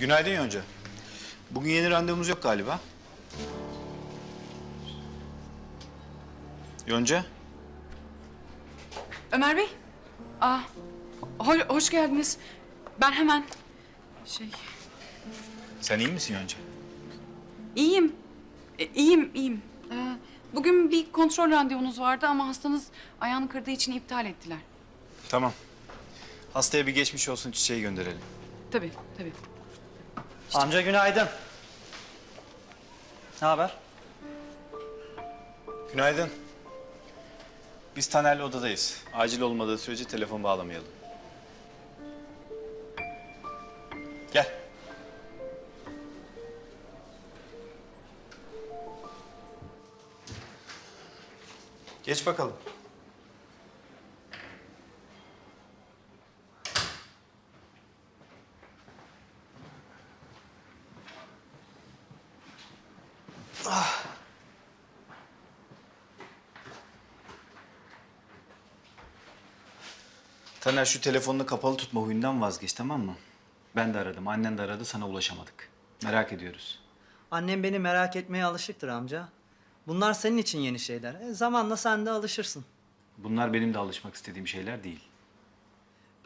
Günaydın Yonca. Bugün yeni randevumuz yok galiba. Yonca, Ömer Bey. Aa, ho- hoş geldiniz. Ben hemen şey sen iyi misin Yonca? iyiyim. E, iyiyim, iyiyim. Ee, bugün bir kontrol randevunuz vardı ama hastanız ayağını kırdığı için iptal ettiler. Tamam. Hastaya bir geçmiş olsun çiçeği gönderelim. Tabii, tabii. Amca günaydın. Ne haber? Günaydın. Biz Taner'le odadayız. Acil olmadığı sürece telefon bağlamayalım. Gel. Geç bakalım. Taner şu telefonunu kapalı tutma huyundan vazgeç tamam mı? Ben de aradım, annen de aradı, sana ulaşamadık. Merak ediyoruz. Annem beni merak etmeye alışıktır amca. Bunlar senin için yeni şeyler. E, zamanla sen de alışırsın. Bunlar benim de alışmak istediğim şeyler değil.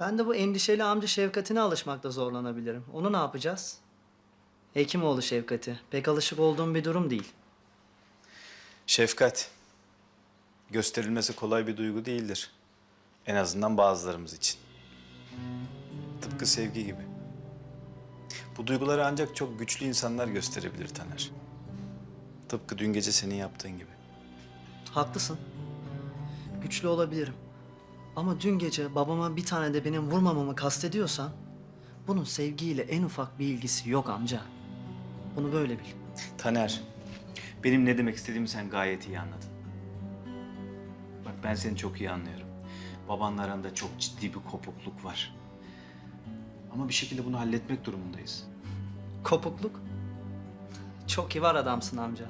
Ben de bu endişeli amca Şevkat'ine alışmakta zorlanabilirim. Onu ne yapacağız? Hekimoğlu Şevkat'i. Pek alışık olduğum bir durum değil. Şefkat, gösterilmesi kolay bir duygu değildir. En azından bazılarımız için. Tıpkı sevgi gibi. Bu duyguları ancak çok güçlü insanlar gösterebilir Taner. Tıpkı dün gece senin yaptığın gibi. Haklısın. Güçlü olabilirim. Ama dün gece babama bir tane de benim vurmamamı kastediyorsan... ...bunun sevgiyle en ufak bir ilgisi yok amca. Bunu böyle bil. Taner, benim ne demek istediğimi sen gayet iyi anladın. Bak ben seni çok iyi anlıyorum. Babanla aranda çok ciddi bir kopukluk var. Ama bir şekilde bunu halletmek durumundayız. Kopukluk? Çok kibar adamsın amca.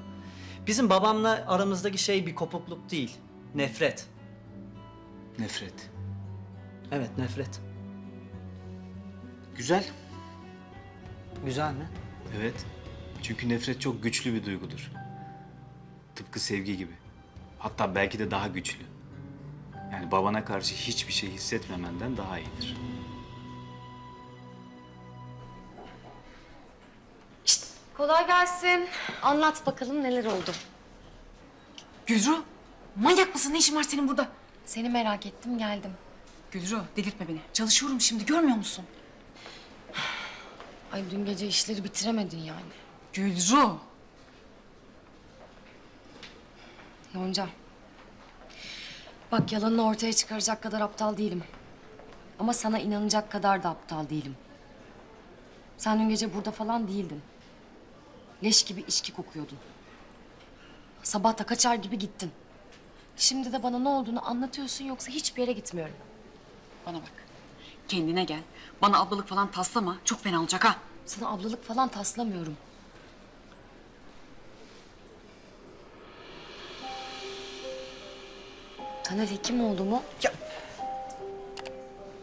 Bizim babamla aramızdaki şey bir kopukluk değil. Nefret. Nefret. Evet nefret. Güzel. Güzel mi? Evet. Çünkü nefret çok güçlü bir duygudur. Tıpkı sevgi gibi. Hatta belki de daha güçlü. Yani babana karşı hiçbir şey hissetmemenden daha iyidir. Kolay gelsin. Anlat bakalım neler oldu. Gülru, manyak mısın? Ne işin var senin burada? Seni merak ettim geldim. Gülru, delirtme beni. Çalışıyorum şimdi, görmüyor musun? Ay dün gece işleri bitiremedin yani. Gülru. Yonca. Bak yalanını ortaya çıkaracak kadar aptal değilim. Ama sana inanacak kadar da aptal değilim. Sen dün gece burada falan değildin. Leş gibi içki kokuyordun. Sabah da kaçar gibi gittin. Şimdi de bana ne olduğunu anlatıyorsun yoksa hiçbir yere gitmiyorum. Bana bak. Kendine gel. Bana ablalık falan taslama. Çok fena olacak ha. Sana ablalık falan taslamıyorum. Taner Hekimoğlu mu? Ya-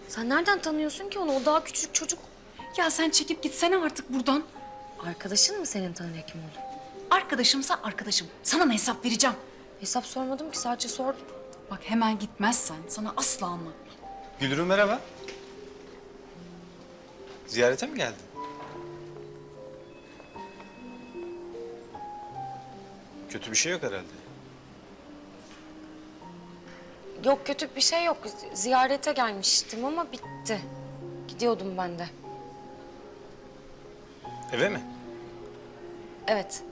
Sen nereden tanıyorsun ki onu? O daha küçük çocuk. Ya sen çekip gitsene artık buradan. Arkadaşın mı senin Taner Hekimoğlu? Arkadaşımsa arkadaşım. Sana ne hesap vereceğim? Hesap sormadım ki sadece sordum. Bak hemen gitmezsen sana asla almam. Gülürüm merhaba. Ziyarete mi geldin? Kötü bir şey yok herhalde. Yok kötü bir şey yok. Ziyarete gelmiştim ama bitti. Gidiyordum ben de. Eve mi? Evet.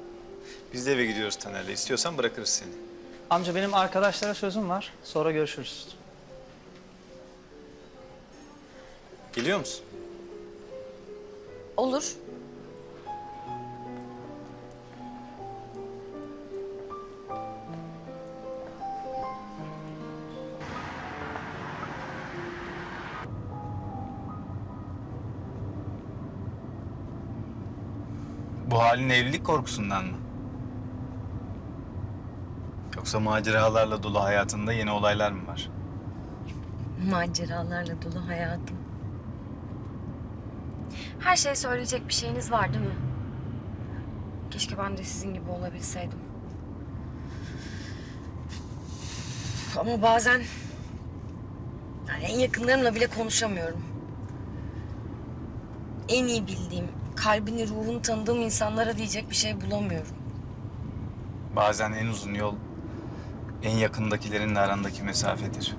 Biz de eve gidiyoruz Taner'le. İstiyorsan bırakırız seni. Amca benim arkadaşlara sözüm var. Sonra görüşürüz. Geliyor musun? Olur. Bu halin evlilik korkusundan mı? Yoksa maceralarla dolu hayatında yeni olaylar mı var? Maceralarla dolu hayatım. Her şeye söyleyecek bir şeyiniz var değil mi? Keşke ben de sizin gibi olabilseydim. Ama bazen yani en yakınlarımla bile konuşamıyorum. En iyi bildiğim, kalbini, ruhunu tanıdığım insanlara diyecek bir şey bulamıyorum. Bazen en uzun yol en yakındakilerinle arandaki mesafedir.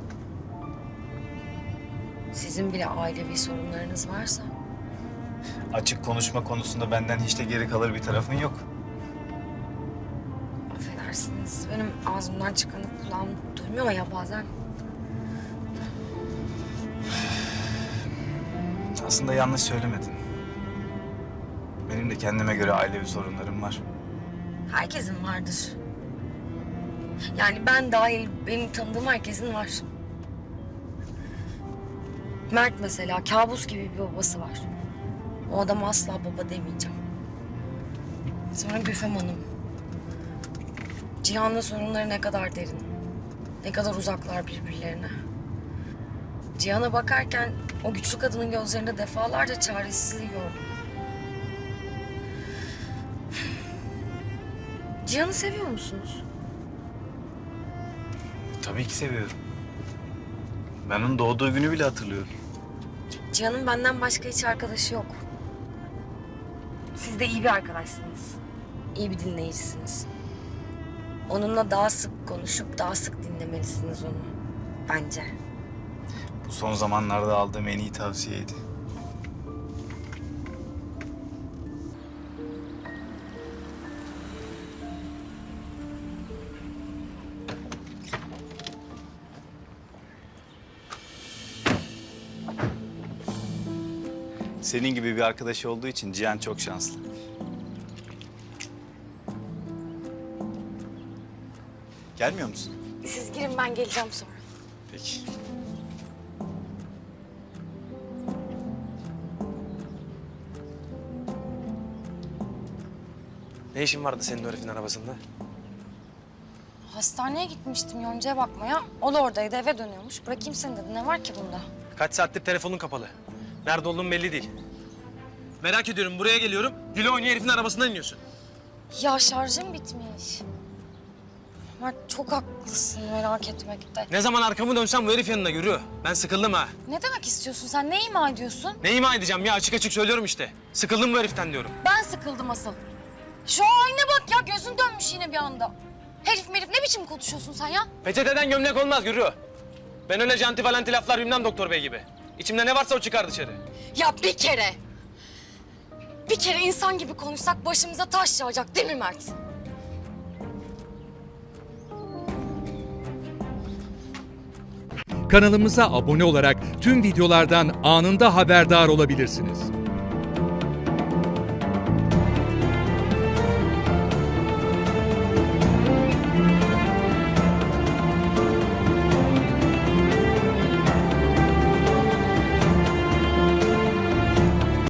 Sizin bile ailevi sorunlarınız varsa Açık konuşma konusunda benden hiç de geri kalır bir tarafın yok. affedersiniz. Benim ağzımdan çıkanı kulağım duymuyor ya bazen. Aslında yanlış söylemedin. Benim de kendime göre ailevi sorunlarım var. Herkesin vardır. Yani ben dahil benim tanıdığım herkesin var. Mert mesela kabus gibi bir babası var. O adama asla baba demeyeceğim. Sonra Güfem Hanım. Cihan'la sorunları ne kadar derin. Ne kadar uzaklar birbirlerine. Cihan'a bakarken o güçlü kadının gözlerinde defalarca çaresizliği gördüm. Cihan'ı seviyor musunuz? Tabii ki seviyorum. Ben onun doğduğu günü bile hatırlıyorum. Cihan'ın benden başka hiç arkadaşı yok. Siz de iyi bir arkadaşsınız. İyi bir dinleyicisiniz. Onunla daha sık konuşup daha sık dinlemelisiniz onu. Bence. Bu son zamanlarda aldığım en iyi tavsiyeydi. Senin gibi bir arkadaşı olduğu için Cihan çok şanslı. Gelmiyor musun? Siz girin ben geleceğim sonra. Peki. Ne işin vardı senin o herifin arabasında? Hastaneye gitmiştim Yonca'ya bakmaya. O da oradaydı eve dönüyormuş. Bırakayım seni dedi. Ne var ki bunda? Kaç saattir telefonun kapalı. Nerede olduğun belli değil. Merak ediyorum buraya geliyorum. Güle oynuyor herifin arabasından iniyorsun. Ya şarjım bitmiş. Mert çok haklısın merak etmekte. Ne zaman arkamı dönsem bu herif yanında yürüyor. Ben sıkıldım ha. Ne demek istiyorsun sen? Ne ima ediyorsun? Ne ima edeceğim ya açık açık söylüyorum işte. Sıkıldım bu heriften diyorum. Ben sıkıldım asıl. Şu haline bak ya gözün dönmüş yine bir anda. Herif merif ne biçim konuşuyorsun sen ya? Peçeteden gömlek olmaz yürü. Ben öyle canti valenti laflar bilmem doktor bey gibi. İçimde ne varsa o çıkar dışarı. Ya bir kere. Bir kere insan gibi konuşsak başımıza taş yağacak değil mi Mert? Kanalımıza abone olarak tüm videolardan anında haberdar olabilirsiniz.